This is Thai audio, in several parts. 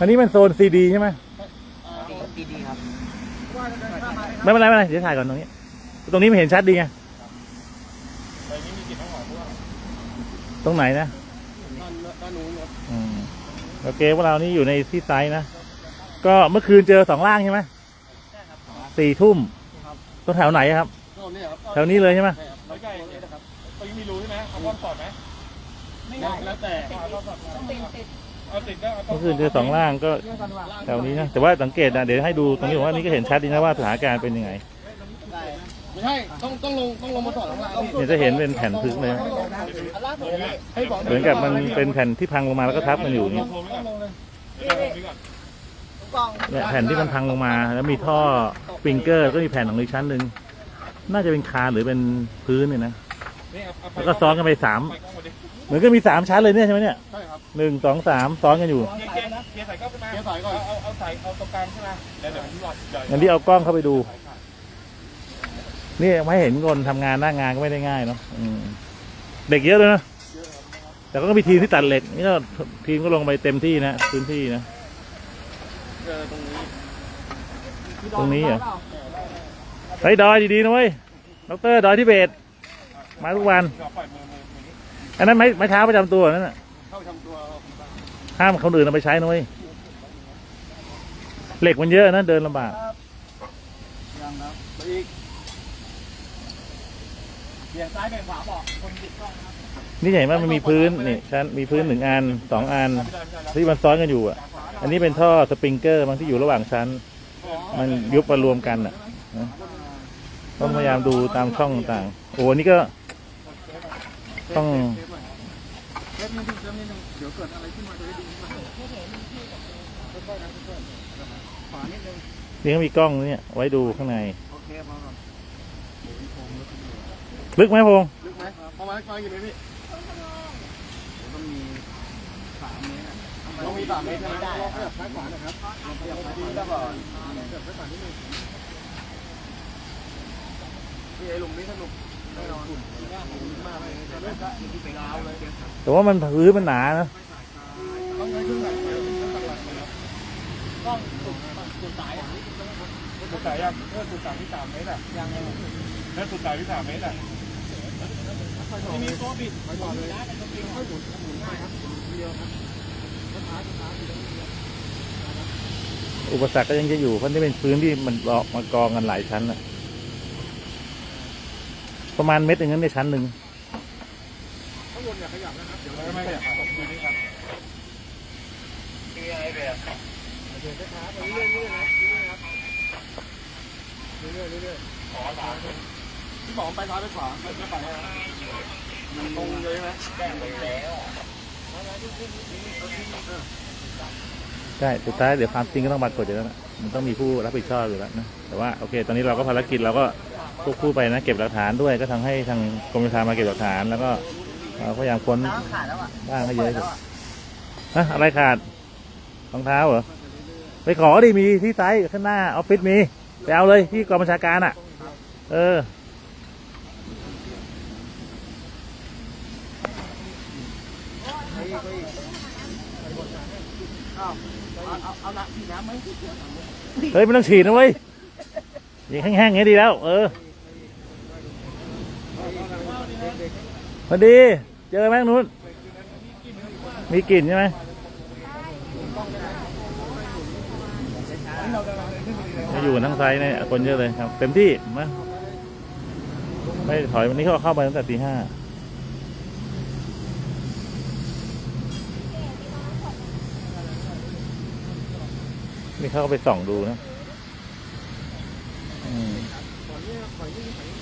อันนี้มันโซนซีดีใช่ไหมดีดีครับไม่เป็นไรไม่เป็นไรเดี๋ยวถ่ายก่อนตรงนี้ ตรงนี้มันเห็นชัดดีไงตรงไหนนะด้านด้านนู้นครับอืมโอเคพวกเรานี่อยู่ในที่ไซต์นะ ก็เมื่อคืนเจอสองล่างใช่ไหมสี่ทุ่มตรงแถวไหนครับก็เนี่ยครับแถวนี้เลยใช่ไหมใช่ครับแล้วใหญ่นะครับตรงนี้มีรูใช่ไหมเอาก้อนสอดไหมแล้วแต่เอาติดก็เอา ต้เมื่อคืนเจอสองล่างก็แถวนี้นะแต่ว่าสังเกตนะเดี๋ยวให้ดูตรงนี้ผมว่านี่ก็เห็นชัดดีนะว่าสถานการณ์เป็นยังไงไม่ใช่ต้องต้องลงต้องลงมาสอดข้างล่างเนี่ยจะเห็นเป็นแผ่นพึกเลยให้บอกเหมือนกับมันเป็นแผ่นที่พังลงมาแล้วก็ทับมันอยู่นี่โทรไม่ก่อนลงเลยเดี๋ยวผมนี่ก่อนเนี่ยแผ่นที่มันพังลงมา แล้วมีท่อสปริงเกอร์แล้วก็มีแผ่นของอีกชั้นหนึ่งน่าจะเป็นคานหรือเป็นพื้นเนี่ยนะนี่เอาเอาไปแล้วก็ซ้อนกันไปสาม ไปกล้องมาดิเหมือนก็มีสามชั้นเลยเนี่ยใช่ไหมเนี่ยใช่ครับหนึ่งสองสามซ้อนกันอยู่เกียร์เกียร์เกียร์ใส่ก็ขึ้นมาเกียร์ใส่ก่อนเอาเอาเอาใส่เอาตรงกลางใช่ไหมเดี๋ยวเดี๋ยวผมหลอดใหญ่งั้นที่เอากล้องเข้าไปดู นี่ไม่เห็นคนทำงานหน้างานก็ไม่ได้ง่ายเนาะอืมเด็กเยอะเลยนะแต่ก็มีทีมที่ตัดเหล็ก นี่ก็ทีมก็ลงไปเต็มที่นะพื้นที่นะเจอตรงนี้ตรงนี้เหรอเฮ้ยดอยดีๆนะเว้ยดอกเตอร์ดอยที่เบตมาทุกวันเดี๋ยวปล่อยมือมื อมือนี้อันนั้นไม้ไม้เท้าประจำตัวนั่นน่ะเข้าทำตัวห้ามคนอื่นเอาไปใช้นะเว้ยเหล็กมันเยอะนะเดินลำบากยังครับไปอีกเบี่ยงซ้ายเบี่ยงขวาบอกคนติดกล้องครับนี่ใหญ่มากมันมีพื้นนี่ชั้นมีพื้นหนึ่งอันสองอันที่มันซ้อนกันอยู่อะ อันนี้เป็นท่อสปริงเกอร์บางที่อยู่ระหว่างชั้น มันยุบมารวมกันอะนะต้องพยายามดูตามช่องต่างๆโอ้โหนี่ก็ต้อง เทปนิดนึงเทปนิดนึงเดี๋ยวเกิดอะไรขึ้นมาจะได้ดูขึ้นมาค่อยๆนะค่อยๆขวานิดนึงนี่ก็มีกล้องเนี่ยไว้ดูข้างใน โอเคพอครับลึกไหมพงษ์ลึกไหมประมาณประมาณกี่เมตรพี่ต้องมีสามเมตรอะต้องมีสามเมตรใช่ไหมได้ลองขยับซ้ายขวาหนะครับลองขยับซ้ายขวาแล้วก็ขยับซ้ายขวานิดนึงพี่ไอ้หลุมนี้สนุก แต่ว่ามันพื้นมันหนานะต้องใช้เครื่องแบบต้องตัดหลังเลยต้องสุดสายสุดสายยังเพื่อสุดสายที่สามเมตรอะยังไงเพื่สุดสายที่สามเมตรอะที่มีตัวบิดไปก่อนเลยค่อยหมุนหมุนไปครับเดียวครับช้าช้าอุปสรรคก็ยังจะอยู่เพราะนี่เป็นพื้นที่มันเกาะมากองกันหลายชั้นอะ ประมาณเม็ดหนึ่งนั้นในชั้นหนึ่งข้างบนอย่าขยับนะครับ เดี๋ยวไม่ไม่อยากขอบคุณนี่ครับเดี๋ยวช้าไปเรื่อยๆนะเรื่อยๆครับเรื่อยๆเรื่อยๆขอสามพี่บอกไปซ้ายไปขวาไม่ไปมันตรงเลยไหมแก้ไปแล้วใช่สุดท้ายเดี๋ยวความจริงก็ต้องปรากฏอยู่แล้วนะมันต้องมีผู้รับผิดชอบอยู่แล้วนะแต่ว่าโอเค ตอนนี้เราก็ภารกิจเราก็ ควบคู่ไปนะเก็บหลักฐานด้วยก็ทำให้ทางกรมธามาเก็บหลักฐาน แล้วก็เราพยายามค้นบ้างให้เยอะที่สุดนะอะไรขาดรองเท้าเหรอไปขอดิมีที่ไซต์ข้างหน้าออฟฟิศมีไปเอาเลยที่กองบัญชาการอะ เออเอาเอาเอาน้ำฉีดน้ำไหมเฮ้ยไม่ต้องฉีดนะเว้ยยิงแห้งๆอย่างนี้ดีแล้ว เออ พอดี เจอไหมนู้น มีกลิ่นใช่ไหมจะอยู่ทั้งไซส์เนี่ยคนเยอะเลยครับ เต็มที่มาไม่ถอยวันนี้เขาเข้ามาตั้งแต่ตีห้านี่เขาก็ไปส่องดูนะอืมถอยถอย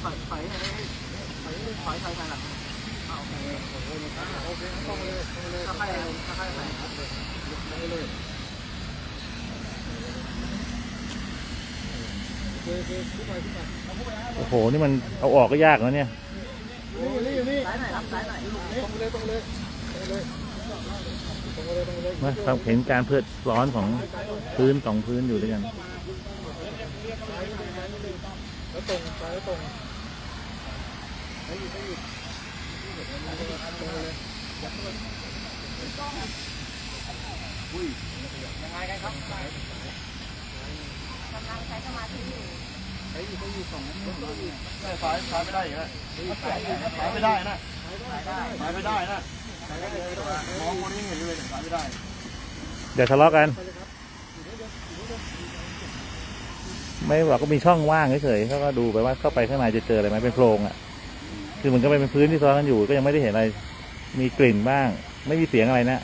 ถอยถอยถอยถอยถอยถอยหลังโอเค โอเคต้องเลยต้องเลยค่อยๆค่อยๆไปครับเลยเลยโอ้โห นี่มันเอาออกก็ยากแล้วเนี่ยอยู่นี่อยู่นี่ซ้ายไหนรับซ้ายไหนตรงเลยตรงเลยตรงเลยตรงเลยมาเราเห็นการเพื่อร้อนของพื้นสองพื้นอยู่ด้วยกันแล้วตรงซ้ายแล้วตรงให้หยุดให้หยุดตรงเลยอุ้ย ยังไงกันครับกำลังใช้สมาธิอยู่ใช้อยู่ต้อยู่สองนิ้วไม่สายสายไม่ได้อีกแล้วสายไม่ได้นะสายไม่ได้นะมองคนนี้เห็นเลยสายไม่ได้ เดี๋ยวทะเลาะกัน ไม่บอกก็มีช่องว่างเฉยๆเขาก็ดูไปว่าเข้าไปข้างในจะเจออะไรไหมเป็นโพรงอะ คือมันก็เป็นพื้นที่ซ้อนกันอยู่ก็ยังไม่ได้เห็นอะไร มีกลิ่นบ้าง ไม่มีเสียงอะไรนะ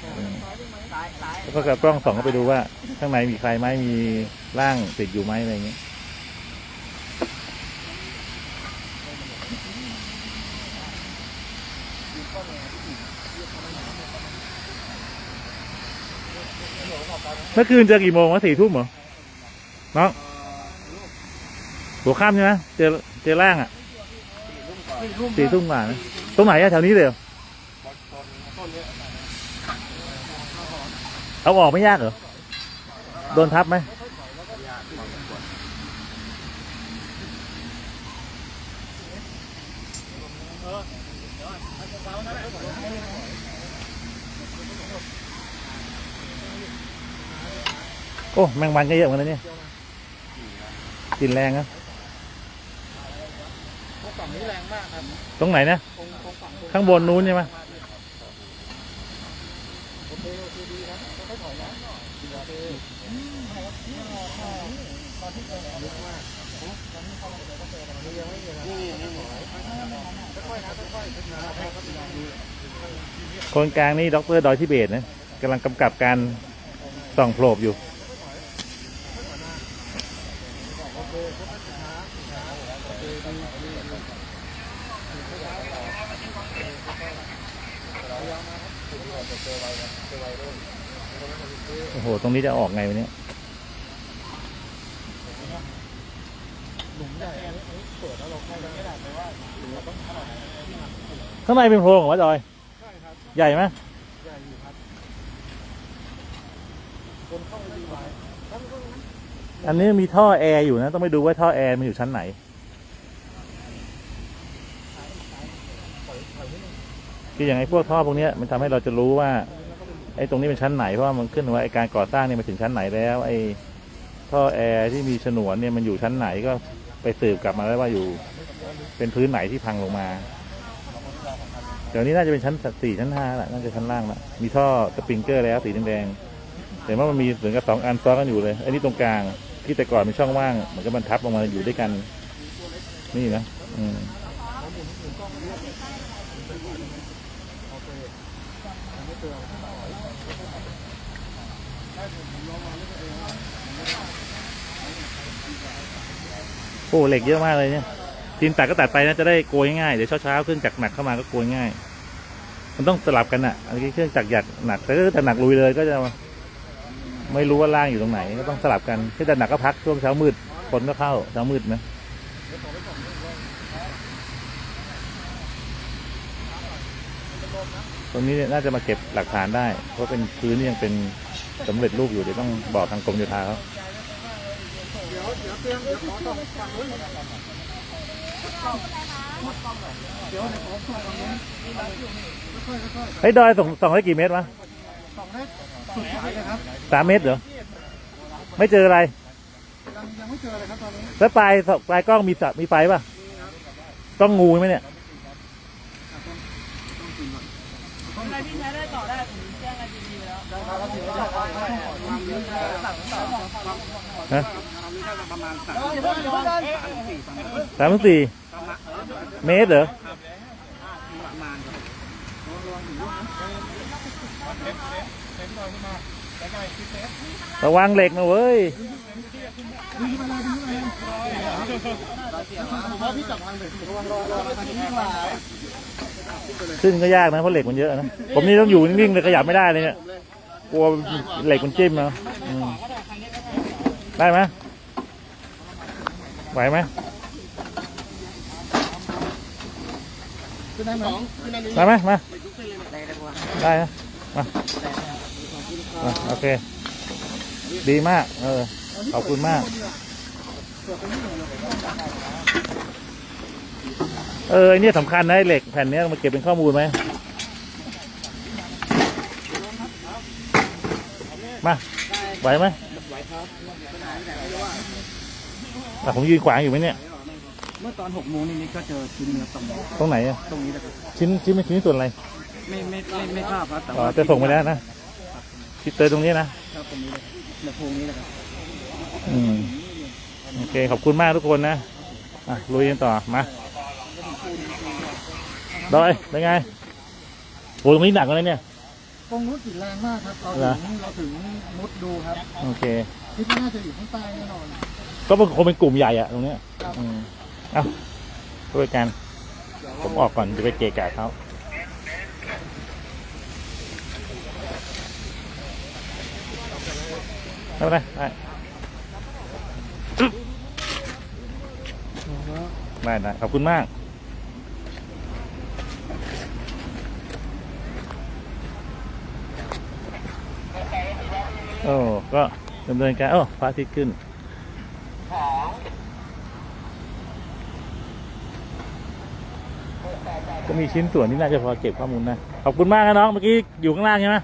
แล้วก็กับกล้องส่องเข้าไปดูว่า ข้างในมีใครไหมมีร่างติดอยู่ไหมอะไรอย่างเงี้ยเมื่อคืนเจอกี่โมงวะสี่ทุ่มเหรอน้องหัวค่ำใช่ไหมเจอเจอร่างอะ สี่ทุ่มกว่านะตรงไหนอะแถวนี้เลยเหรอเอาออกไม่ยากเหรอ โดนทับไหมโอ้ แมงวันก็เยอะเหมือนกันเนี่ย กินแรงนะฝั่ง นี้แรงมากครับตรงไหนนะ ตรงตรงฝั่งข้างบนนู้นใช่ไหมโอเคโอเคดีครับค่อยถอยนะโอเคนี่นี่ค่อยๆนะค่อยๆนะคนกลางนี่ด็อกเตอร์ดอยทิเบตนะกำลังกำกับการส่องโผลบอยู่ โอ้ โห ตรงนี้จะออกไงวะเนี่ย หลุมใหญ่อันนี้เปิดแล้วเราเข้าไม่ได้แต่ว่าเราต้องเข้าข้างในเป็นโพรงเหรอวะจอย ใช่ครับใหญ่ไหมใหญ่อยู่ครับ คนเข้าไปดีไว้ตั้งต้นนั้น อันนี้มีท่อแอร์อยู่นะ ต้องไปดูว่าท่อแอร์มันอยู่ชั้นไหน คืออย่างไอ้พวกท่อพวกเนี้ยมันทำให้เราจะรู้ว่าไอ้ตรงนี้เป็นชั้นไหนเพราะว่ามันขึ้นว่าไอ้การก่อสร้างเนี่ยมาถึงชั้นไหนแล้ว ไอ้ท่อแอร์ที่มีฉนวนเนี่ยมันอยู่ชั้นไหนก็ไปสืบกลับมาได้ว่าอยู่ เป็นพื้นไหนที่พังลงมาเดี๋ยวนี้น่าจะเป็นชั้นสี่ชั้นห้าแหละน่าจะชั้นล่างละมีท่อสปริงเกอร์แล้วสีแดงๆแต่ว่ามันมีเหมือนกับสองอันซ้อนกันอยู่เลยอันนี้ตรงกลางที่แต่ก่อนเป็นช่องว่างเหมือนกับมันทับลงมาอยู่ด้วยกัน นี่นะ อืม โอ้เหล็กเยอะมากเลยเนี่ยทีมตัดก็ตัดไปนะจะได้โกยง่ายเดี๋ยวเช้าๆเครื่องจักรหนักเข้ามาก็โกยง่าย มันต้องสลับกันอะอันนี้เครื่องจักรหยัดหนักแต่ถ้าจะหนักลุยเลยก็จะไม่รู้ว่าล่างอยู่ตรงไหนก็ต้องสลับกันถ้าจะหนักก็พักช่วงเช้ามืดฝนก็เข้าเช้ามืดนะ ตรงนี้น่าจะมาเก็บหลักฐานได้ เพราะเป็นพื้นที่ยังเป็นสำเร็จรูปอยู่เดี๋ยวต้องบอกทางกรมโยธาเขาเฮ้ยวของฝั่งนู้นค่อยๆค่อยเฮ้ยดอยส่งส่งได้กี่เมตรวะส่งให้สุดสายเลยครับสามเมตรเหรอ ไม่เจออะไร ยังไม่เจอเลยครับตอนนี้ แล้วปลายปลายกล้องมีสะมีไฟป่ะต้องงูไหมเนี่ย อะไรที่ใช้ได้ต่อได้ผมแจ้งไอจีดีแล้วเราถือว่าความลึกแค่สามสามฮะประมาณสามสี่ประมาณสามถึงสี่เมตรเหรอระมาณระวังเหล็กนะเว้ย ผมว่าพี่จับทางเด็กระวังรอรอทางนี้ดีกว่าขึ้นก็ยากนะเพราะเหล็กมันเยอะนะผมนี่ต้องอยู่นิ่งๆเลยขยับไม่ได้เลยเนี่ยกลัวเหล็กมันจิ้มนะอืมได้ไหมไหวไหมขึ้นได้ไหมขึ้นได้ไหมได้ไหมมาได้ได้กว่าได้นะมามาโอเค ดีมาก เออ ขอบคุณมาก เออไอเนี่ยสำคัญนะไอ้เหล็กแผ่นเนี้ยมาเก็บเป็นข้อมูลไหมมาไหวไหมไหวครับไปไหนไหนไม่รู้ว่าอะผมยืนขวางอยู่ไหมเนี่ย เมื่อตอนหกโมงนิดๆก็เจอชิ้นเนื้อตรงนี้ตรงไหนอะตรงนี้แหละครับชิ้นชิ้นเป็นชิ้นส่วนอะไรไม่ไม่ไม่ไม่ทราบครับแต่อ๋อว่าจะส่งไปแล้วนะคิดเตอร์ตรงนี้นะครับตรงนี้เลยในโพรงนี้แหละครับ อืมโอเคขอบคุณมากทุกคนนะอะลุยกันต่อมา ดอยเป็นไงโหตรงนี้หนักเลยเนี่ยตรงนู้นกลิ่นแรงมากครับเราเหรอถึงเราถึงมุดดูครับโอเคคิดว่าน่าจะอยู่ข้างใต้แน่นอนก็เป็นคงเป็นกลุ่มใหญ่อะตรงเนี้ยครับอืมเอ้าช่วยกันผมออกก่อนจะไปเกะกะเขาไม่เป็นไรได้ได้ได้ขอบคุณมาก โอ้ก็ดำเนินการโอ้พระอาทิตย์ขึ้นก็มีชิ้นส่วนที่น่าจะพอเก็บข้อมูลนะขอบคุณมากนะน้องเมื่อกี้อยู่ข้างล่างใช่ไหม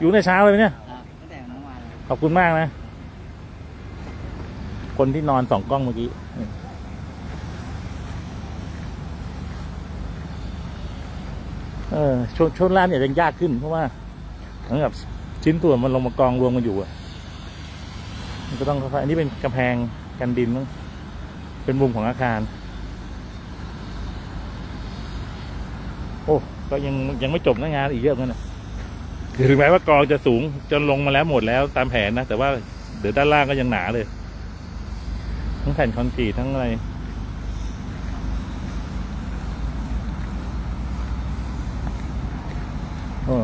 อยู่ในเช้าเลยเนี่ยขอบคุณมากนะ คนที่นอนสองกล้องเมื่อกี้เออช่วงช่วงล่างเนี่ยจะยากขึ้นเพราะว่าเหมือนกับ ชิ้นส่วนมันลงมากองรวมกันอยู่อะมันก็ต้องค่อยๆอันนี้เป็นกำแพงกันดินมั้งเป็นมุมของอาคาร โอ้ก็ยังยังไม่จบนะงานอีกเยอะเหมือนกันนะคือถึงแม้ว่ากองจะสูงจนลงมาแล้วหมดแล้วตามแผนนะแต่ว่าเดี๋ยวด้านล่างก็ยังหนาเลย ทั้งแผ่นคอนกรีตทั้งอะไรโอ้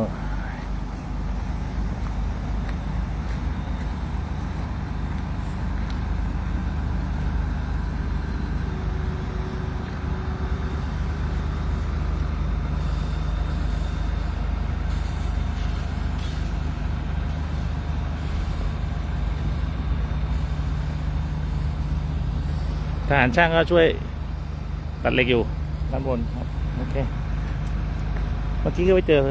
ารช่างก็ช่วยตัดเหล็กอยู่ด้านบนครับโอเคเมื่อกี้ก็ไปเจอ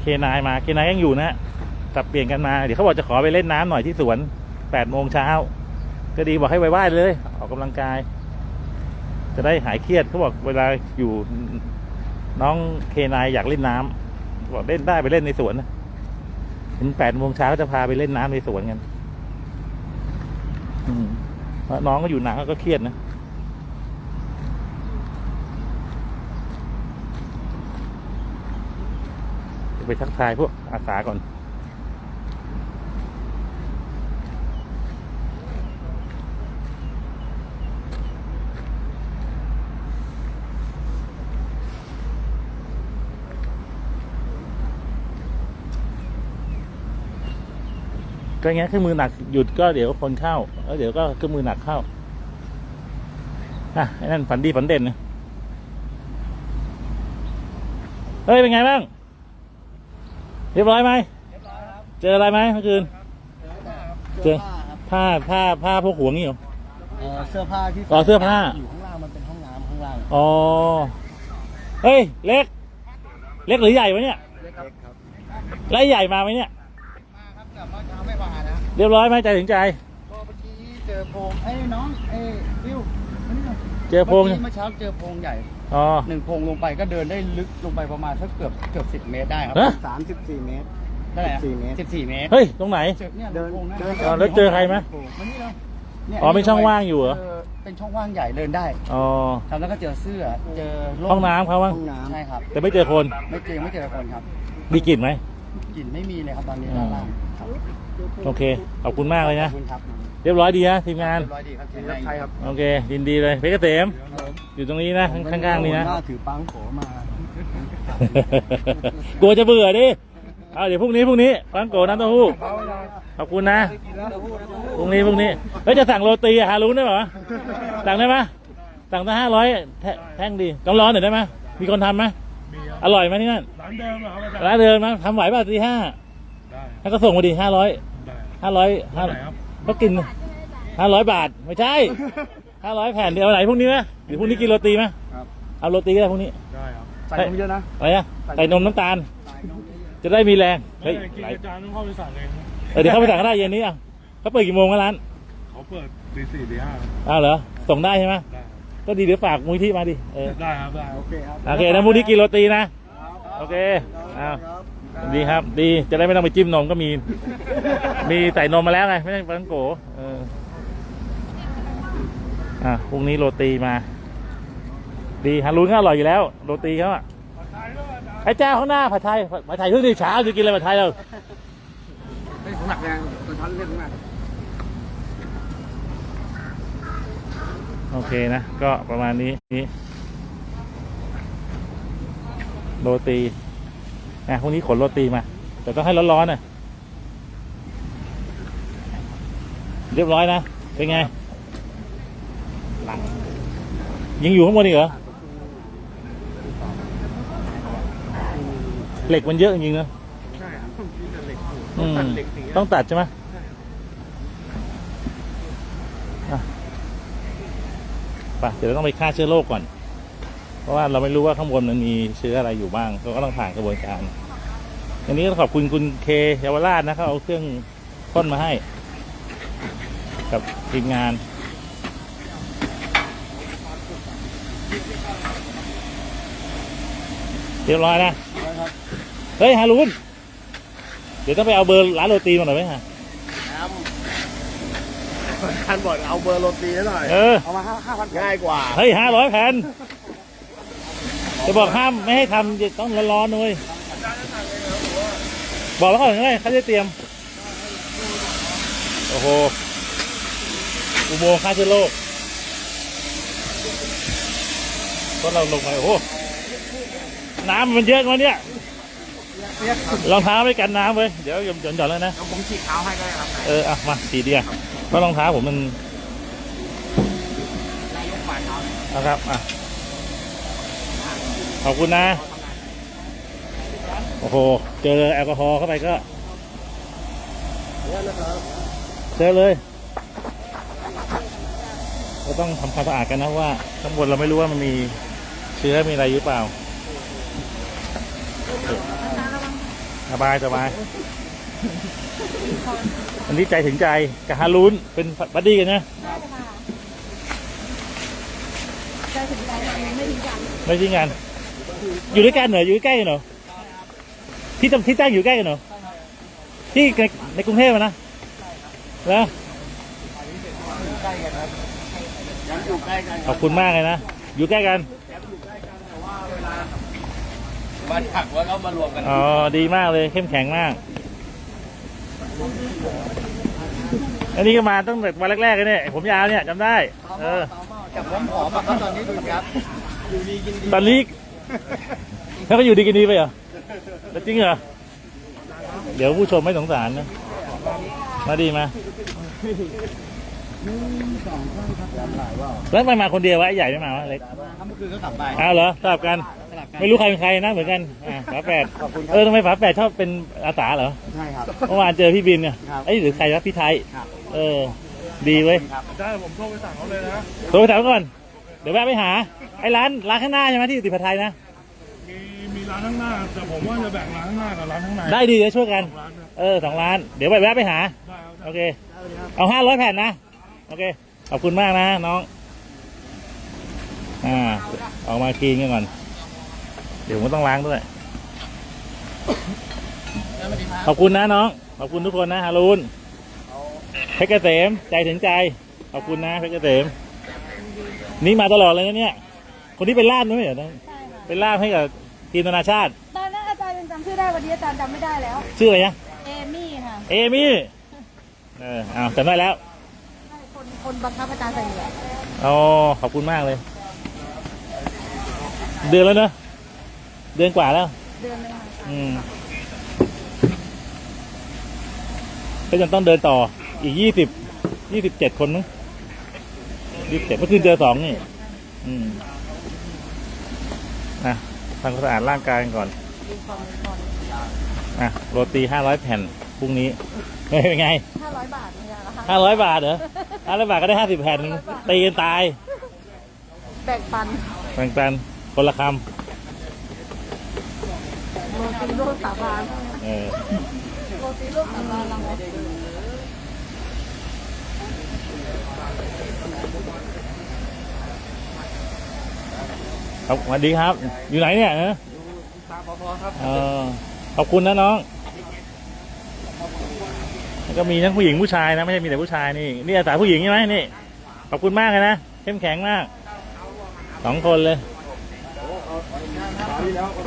เคนายมาเคนายยังอยู่นะฮะสับเปลี่ยนกันมาเดี๋ยวเขาบอกจะขอไปเล่นน้ำหน่อยที่สวนแปดโมงเช้าก็ดีบอกให้ไปไหว้เลย ออกกำลังกาย จะได้หายเครียดเขาบอกเวลาอยู่น้องเคนายอยากเล่นน้ำบอกเล่นได้ไปเล่นในสวนนะถึงแปดโมงเช้าจะพาไปเล่นน้ำในสวนกันอืมเพราะ น้องก็อยู่หนักก็เครียดนะไปทักทายพวกอาสาก่อน ก็อย่างเงี้ยเครื่องมือหนักหยุดก็เดี๋ยวคนเข้าแล้วเดี๋ยวก็เครื่องมือหนักเข้าอะไอ้นั่นฝันดีฝันเด่นนะเฮ้ยเป็นไงบ้าง เรียบร้อยไหมเจออะไรไหมเมื่อคืนเจอผ้าผ้าผ้าพวกหัวงี้เหรอเออเสื้อผ้าที่อ๋อเสื้อผ้าอยู่ข้างล่างมันเป็นห้องน้ำข้างล่างอ๋อเฮ้ยเล็ก เล็กหรือใหญ่วะเนี่ยเล็กครับครับไล่ใหญ่มาไหมเนี่ย เรียบร้อยไหมใจถึงใจ ก็เมื่อกี้เจอโพรงเอ้ยน้องเอ้ยวิวมานี่หน่อยเจอโพรงเมื่อกี้เมื่อเช้าเจอโพรงใหญ่อ๋อ หนึ่งโพรงลงไปก็เดินได้ลึกลงไปประมาณสักเกือบเกือบสิบเมตรได้ครับฮะ สามสิบสี่เมตรได้แหละ14เมตร สิบสี่เมตรเฮ้ย ตรงไหน เจอเนี่ยเดินโพรงนะอ๋อแล้วเจอใครไหมมานี่เลยเนี่ยอ๋อมีช่องว่างอยู่เหรอจเป็นช่องว่างใหญ่เดินได้อ๋อ ครับแล้วก็เจอเสื้อเจอร่มห้องน้ำเขาว่าห้องน้ำใช่ครับ แต่ไม่เจอคน ไม่เจอไม่เจอคนครับ มีกลิ่นไหม กลิ่นไม่มีเลยครับตอนนี้ด้านล่างครับ โอเค ขอบคุณมากเลยขอนะบคุณครับเรียบร้อยดีนะทีมงาน เรียบร้อยดีครับทีมงานใช่ครับโอเคยินดีเลยเพชรเกษมอยู่ตรงนี้นะ ข้างๆนี่นะ หน้าถือปังโขมา กลัวจะเบื่อดิเอาเดี๋ยวพรุ่งนี้พรุ่งนี้ฟังโกน้ำเต้าหู้ ขอบคุณนะ พรุ่งนี้พรุ่งนี้ เฮ้ยจะสั่งโรตีอะฮารุนได้ป่ะสั่งได้ไหมสั่งตั้งห้าร้อยแท่งดีต้องร้อนหน่อยได้ไหมมีคนทำไหมอร่อยไหมที่นั่น ร้านเดิมเหรอครับอาจารย์ร้านเดิมนะทำไหวป่ะตีห้าได้แล้วก็ส่งมาดีห้าร้อยได้ ห้าร้อยห้าไหนครับก็กินห้าร้อยบาทไม่ใช่ห้าร้อยแผ่นเดียวเอาไหนพรุ่งนี้ไหมหรือพรุ่งนี้กินโรตีไหมครับเอาโรตีก็ได้พรุ่งนี้ได้ครับใส่นมเยอะนะอะไรอะใส่นมน้ำตาล จะได้มีแรงเฮ้ยกินหลายอาจารย์ต้องเข้าไปสั่งเองเออเดี๋ยวเข้าไปสั่งก็ได้เย็นนี้อะเขาเปิดกี่โมงกันร้านเขาเปิดตีสี่ตีห้าอ้าวเหรอส่งได้ใช่ไหมได้ก็ดีเดี๋ยวฝากมูลที่มาดิเออได้ครับได้โอเคครับโอเคนะมูลที่กินโรตีนะโอเคอ้าว ดีครับ ดีจะได้ไม่ต้องไปจิ้มนมก็มี มีใส่นมมาแล้วไง ไม่ต้องปังโกเอออะพรุ่งนี้โรตีมา ดีฮารุนก็อร่อยอยู่แล้ว โรตีเขาอะไอ้เจ้าข้างหน้าผัดไทยผัดไทยเพิ่งดีเช้าจะกินอะไรผัดไทยเราเป็นของหนักแรงตัวชั้นเล่นมากโอเคนะ ก็ประมาณนี้นี้โรตี อะพรุ่งนี้ขนโรตีมา แต่ต้องให้ร้อนๆน่ะเรียบร้อยนะ เป็นไง ยังอยู่ข้างบนอีกเหรอ เหล็กมันเยอะจริงๆนะใช่ครับต้องกินแต่เหล็กอืมตัดเหล็กสีต้องตัดใช่ไหมอะไปเดี๋ยวเราต้องไปฆ่าเชื้อโรคก่อน เพราะว่าเราไม่รู้ว่าข้างบนมันมีเชื้ออะไรอยู่บ้างก็ต้องผ่านกระบวนการอันนี้ก็ขอบคุณคุณเคเยาวราชนะเขาเอาเครื่องพ่นมาให้ กับทีมงานเรียบร้อยนะเฮ้ยฮารุนเดี๋ยวต้องไปเอาเบอร์ร้านโรตีมาหน่อยไหมฮะท่านบอกเอาเบอร์โรตีให้หน่อย เออ เอามาห้าห้าพันง่ายกว่า เฮ้ยห้าร้อยแผ่น จะบอกห้ามไม่ให้ทำจะต้องร้อนๆเลยบอกแล้วก่อนไงเขาจะเตรียม โอ้โห อุโมงค์ฆ่าเชื้อโรคก็เราลงไปโอ้โห น้ำมันเยอะกว่าเนี่ยรองเท้าไม่กันน้ำเว้ย เดี๋ยวหย่อนหย่อนๆแล้วนะเอาผมฉีดเท้าให้ก็ได้ครับ เออ อะ มาสีเดียวเพราะรองเท้าผมมันนายกฝ่ายเท้านะครับ อะ ขอบคุณนะ โอ้โห เจอแอลกอฮอล์เข้าไปก็เจอเลย ก็ต้องทำความสะอาดกันนะว่าข้างบนเราไม่รู้ว่ามันมีเชื้อมีอะไรหรือเปล่าสบายสบาย อันนี้ใจถึงใจกับฮารุนเป็นบัดดี้กันนะใจถึงใจเราเองไม่ทิ้งกันไม่ทิ้งกัน อยู่ด้วยกันเหรออยู่ใกล้กันเหรอที่ตำที่ตั้งอยู่ใกล้กันเหรอที่ในในกรุงเทพอะนะแล้วยังอยู่ใกล้กันขอบคุณมากเลยนะอยู่ใกล้กันมาถักแล้วก็มารวมกันอ๋อดีมากเลยเข้มแข็งมาก อันนี้ก็มาตั้งแต่วันแรกๆเลยเนี่ยผมยาวเนี่ยจำได้ เออจากผมผอมมาครับตอนนี้ดูครับอยู่ดีกินดีตอนนี้ แล้วก็อยู่ดีกินดีไปเหรอแล้วจริงเหรอ เดี๋ยวผู้ชมไม่สงสารนะ มาดีมาแล้วทำไมมาคนเดียววะไอ้ใหญ่ไม่มาวะเล็กถ้าเมื่อคืนก็กลับไปอ้าวเหรอสลับกัน สลับกันไม่รู้ใครเป็นใครนะเหมือนกันอ่าฝาแฝดเออทำไมฝาแฝดชอบเป็นอาสาเหรอ ใช่ครับ เมื่อวานเจอพี่บินเนี่ยครับไอ้ยหรือใครวะพี่ไทย ครับ เออ ดีเว้ย ได้ผมโทรไปสั่งเขาเลยนะ โทรไปถามก่อน เดี๋ยวแวะไปหา ไอ้ร้านร้านข้างหน้าใช่ไหมที่อยู่ติดผัดไทยนะ มีมีร้านข้างหน้า แต่ผมว่าจะแบ่งร้านข้างหน้ากับร้านข้างในได้ดีเดี๋ยวช่วยกัน ร้านเนี่ยเออสองร้าน เดี๋ยวไปแวะไปหา ได้ครับ โอเค เอาห้าร้อยแผ่นนะ โอเค ขอบคุณมากนะน้อง อ่า ออกมาคลีนกันก่อน เดี๋ยวผมก็ต้องล้างด้วย ขอบคุณนะน้อง ขอบคุณทุกคนนะฮารุนเพชรเกษม ใจถึงใจ ขอบคุณนะเพชรเกษม นี่มาตลอดเลยนะเนี่ย คนที่เป็นล่ามด้วยเหรอใช่ค่ะเป็นล่ามให้กับทีมนานาชาติ ตอนนั้นอาจารย์ยังจำชื่อได้วันนี้อาจารย์จำไม่ได้แล้ว ชื่ออะไรนะเอมี่ค่ะเอมี่เอออ้าวจำได้แล้วใช่คนคนบังคับอาจารย์ใส่เหลืออ๋อขอบคุณมากเลย เดือนแล้วเนอะเดือนกว่าแล้ว เดือนหนึงค่ะอืมก็ยังต้องเดินต่ออีกยี่สิบยี่สิบเจ็ดคนมั้งยี่สิบเจ็ดเมื่อคืนเจอสองนี่ อืมนะ ทำความสะอาดร่างกายกันก่อนดูความเป็นคนอะ โรตีห้าร้อยแผ่นพรุ่งนี้เฮ้ยเป็นไงห้าร้อยบาทเนี่ยนะคะห้าร้อยบาทเหรอห้าร้อยบาทก็ได้ห้าสิบแผ่นตีกันตาย แบ่งปัน แบ่งปันคนละคโรตีโรสาบานำเออโรตีลูกสำรองเรา ครับสวัสดีครับ อยู่ไหนเนี่ยเออตาพอพอครับเออขอบคุณนะน้องแล้วก็มีทั้งผู้หญิงผู้ชายนะไม่ใช่มีแต่ผู้ชายนี่นี่อาสาผู้หญิงใช่ไหมนี่ขอบคุณมากเลยนะเข้มแข็งมากสองคนเลย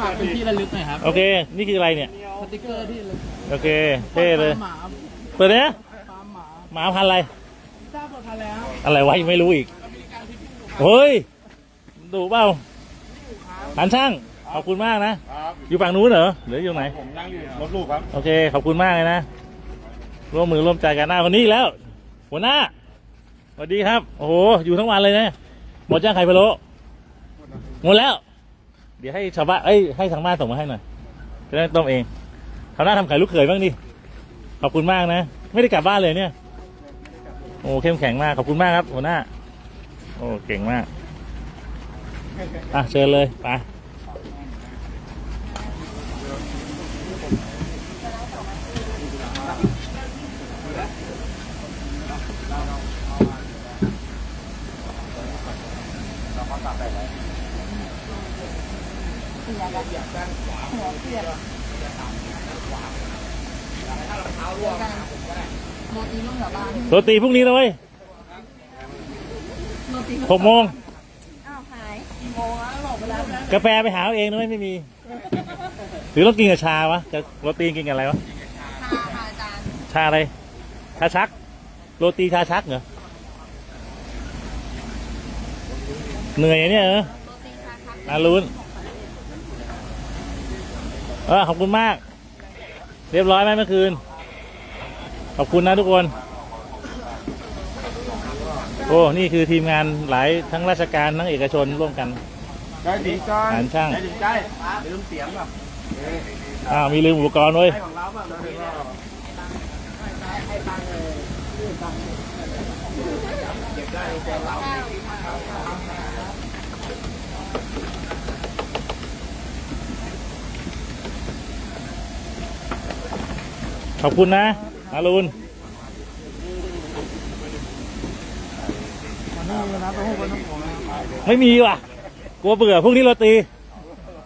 ฝากเป็นที่ระลึกหน่อยครับโอเค นี่คืออะไรเนี่ยสติกเกอร์ที่ระลึกโอเคเท่เลยหมาเปิดเลยนะฟาร์มหมาหมาพันธุ์อะไรทราบหมดทันแล้วอะไรวะยังไม่รู้อีกเฮ้ยดูเปล่า หันช่าง ขอบคุณมากนะ ครับอยู่ฝั่งนู้นเหรอหรืออยู่ไหน ผมนั่งอยู่รถลูกครับ โอเค ขอบคุณมากเลยนะ ร่วมมือร่วมใจกันหน้าคนนี้อีกแล้ว หัวหน้า สวัสดีครับ โอ้โห อยู่ทั้งวันเลยนะหมดจ้างไข่พะโล้หมดแล้ว เดี๋ยวให้ชาวบ้านเอ้ย ให้ทางบ้านส่งมาให้หน่อย จะได้ต้มเองคราวหน้าทำไข่ลูกเขยบ้างดิ ขอบคุณมากนะ ไม่ได้กลับบ้านเลยเนี่ย โอ้เข้มแข็งมาก ขอบคุณมากครับ หัวหน้า โอ้ เก่งมาก อะเชิญเลยไปโรตีลูกสำรองโรตีพรุ่งนี้นะเว้ยโรตีหกโมง อ้าวหายกี่โมงแล้วบอ กาแฟไปหาเอาเองนะไม่ไม่มี หรือต้องกินกับชาวะจะโรตีกินกับอะไรวะค่ะค่ะอาจารย์ชาอะไร ชาชัก โรตีชาชักเหรอ เหนื่อยเนี่ยเออโรตีชาชักนารุนเออขอบคุณมาก เรียบร้อยไหมเมื่อคืน ขอบคุณนะทุกคน โอ้ นี่คือทีมงานหลายทั้งราชการทั้งเอกชนร่วมกัน ได้ดีจ้าหารช่าง ได้ดีใกล้ลืมเสียงแบบอ้าวมีลืมอุปกรณ์เว้ย ให้ของเราแบบขอบคุณนะนารุนมันนี่นะต้องพูดกันต้องผมนะไม่มีว่ะ กลัวเบื่อพรุ่งนี้เราตี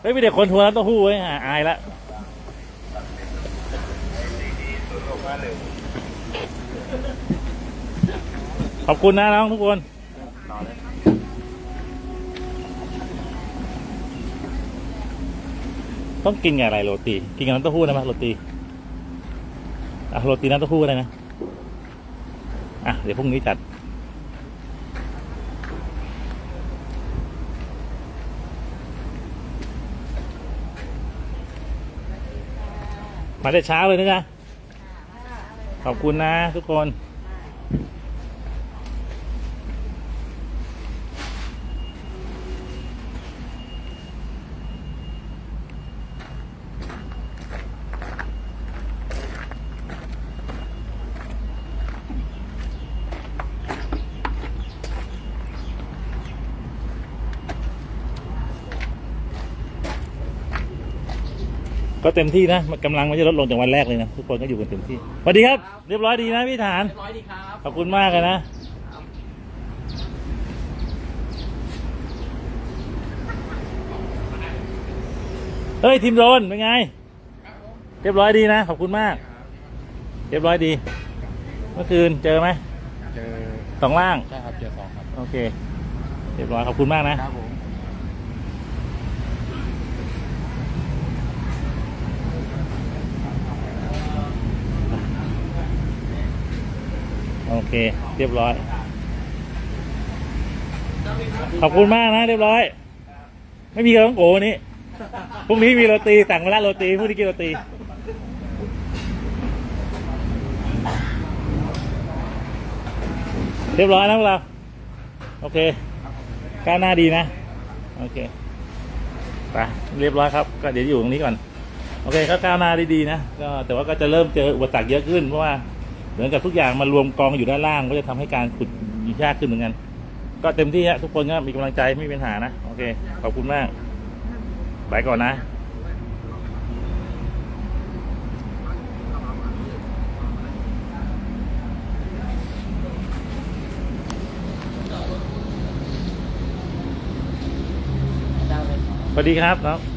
เฮ้ยมีเด็กคนทัวร์น้ำเต้าหู้ไว้ยอะอายละขอบคุณนะน้องทุกคนต้องกินกับอะไรโรตี กินกับน้ำเต้าหู้ได้ไหมโรตีอะโรตีน้ำเต้าหู้ได้นะอะเดี๋ยวพรุ่งนี้จัด มาแต่เช้าเลยนะจ๊ะขอบคุณนะทุกคน เต็มที่นะกำลังไม่ใช่ลดลงจากวันแรกเลยนะทุกคนก็อยู่กันเต็มที่สวัสดีครับ เรียบร้อยดีนะพี่ฐานร้อยดีครับขอบคุณมากเลยนะเฮ้ยทีมโดนเป็นไง เรียบร้อยดีนะขอบคุณมาก เรียบร้อยดี เมื่อคืนเจอไหมเจอสองล่างใช่ครับเจอสองครับโอเค เรียบร้อยขอบคุณมากนะครับผม โอเค เรียบร้อย ขอบคุณมากนะ เรียบร้อย ไม่มีกระต้องโกวันนี้พรุ่งนี้มีโรตีสั่งมาแล้วโรตีพรุ่งนี้กินโรตีเรียบร้อยนะพวกเรา โอเคก้าวหน้าดีนะ โอเคไปเรียบร้อยครับ ก็เดี๋ยวอยู่ตรงนี้ก่อน โอเคก็ก้าวหน้าด้ดีนะ ก็แต่ว่าก็จะเริ่มเจออุปสรรคเยอะขึ้นเพราะว่า เหมือนกับทุกอย่างมารวมกองอยู่ด้านล่างก็จะทำให้การขุดยากขึ้นเหมือนกัน ก็เต็มที่ฮะทุกคนก็มีกำลังใจไม่มีปัญหานะ โอเค ขอบคุณมากไปก่อนนะสวัสดีครับครับ